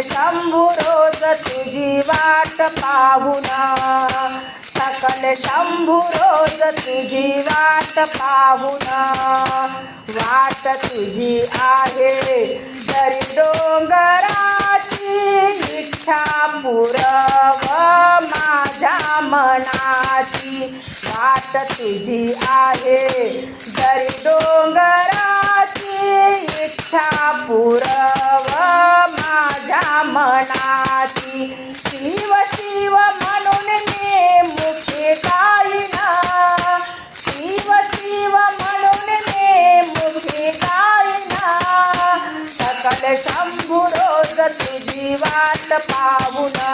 शंभू रोज तुझी वाट पाहुना. सकल शंभू रोज तुझी वाट पाहुना. वाट तुझी आहे तरी डोंगराची इच्छा पुरव माझ्या मनाची. वाट तुझी आहे जरी डोंगराची इच्छा पुरव माझ्या मनाची. शिव शिव म्हणून मी मुखे गाईना शिव शिव म्हणून मी मुखे गाईना सकल शंभू रोज तुझी वाट पाहुना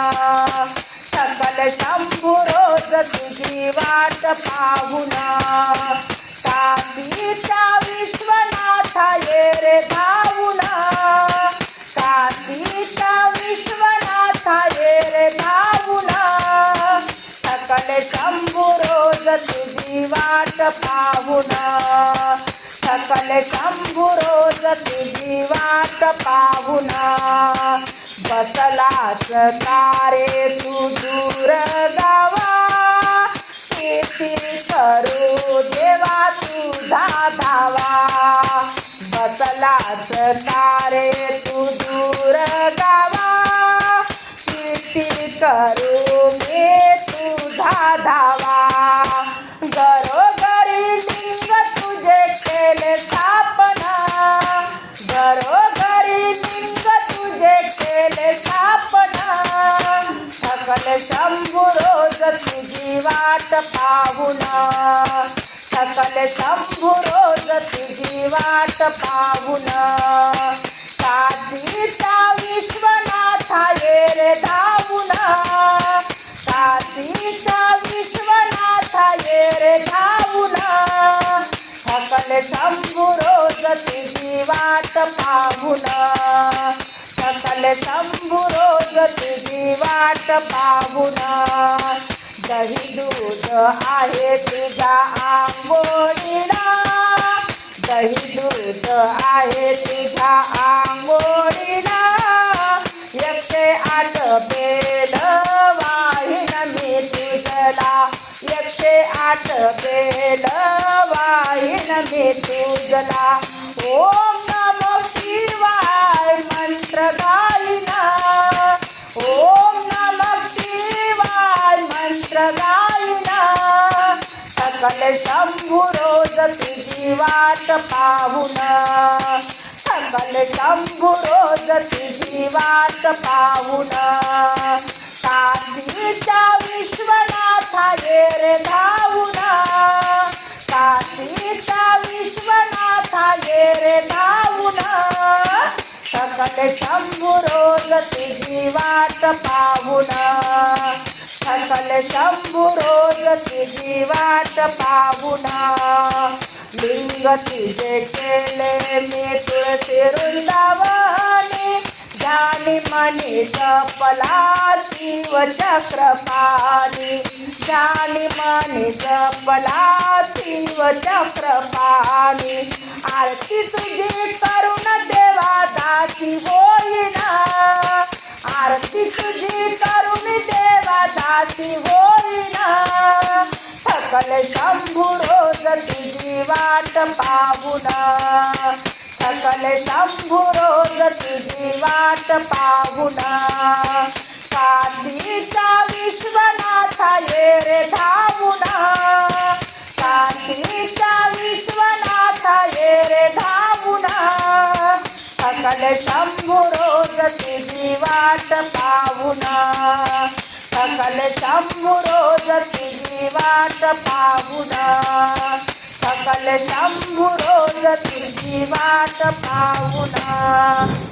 सकल शंभू रोज तुझी वाट पाहुना काशीच्या विश्वनाथ ये रे धावुना सकल शंभू रोज तुझी वाट पाहुना. सकल शंभू रोज तुझी वाट पाहुना. बसलास कारे तू दूर गावा? किती करू देवा तुझा धावा. बसलास कारे तू दूर गावा? किती करू धावा घरोघरी लिंग तुझे केले स्थापना. घरोघरी लिंग तुझे केले स्थापना. सकल शंभू रोज तुझी वाट पाहुना. सकल शंभू रोज तुझी वाट पाहुना. काशीचा विश्वनाथ सकल शंभू रोज वाट पाहुना. सकल शंभू रोज तुझी वाट पाहुना. दही दूध आहे तुझ्या आंघोळीला. दही दूध आहे तुझ्या आंघोळीला. एकशे आठ बेल वाहिन मी तुझला. एकशे आठ बेल वाहिन मी तुझला. ओम नम शिवाय मंत्र गायना ओम नम शिवाय मंत्र गायना सकल शंभू रोज तुझी वाट पाहुना. सकल शंभू रोज तुझी वाट पाहुना. काशीच्या विश्व सकल शंभू रोज तुझी वाट पाहुना सकल शंभू रोज तुझी वाट पाहुना लिंग तुझे केले मी जपला शिव चक्रपाणी. जानी मनी जपला शिव चक्रपाणी. आरती तुझी करुण देवा दासी होईना. आरती तुझी करुण देवा दासी होईना. सकल शंभू रोज तुझी वाट पाहुना. सकल शंभू रोज तुझी वाट पाहुना काशीच्या विश्वनाथ ये रे धावुना काशीच्या विश्वनाथ ये रे धावुना सकल शंभू रोज तुझी वाट पाहुना सकल शंभू रोज तुझी वाट पाहुना सकल शंभू रोज तुझी वाट पाहुना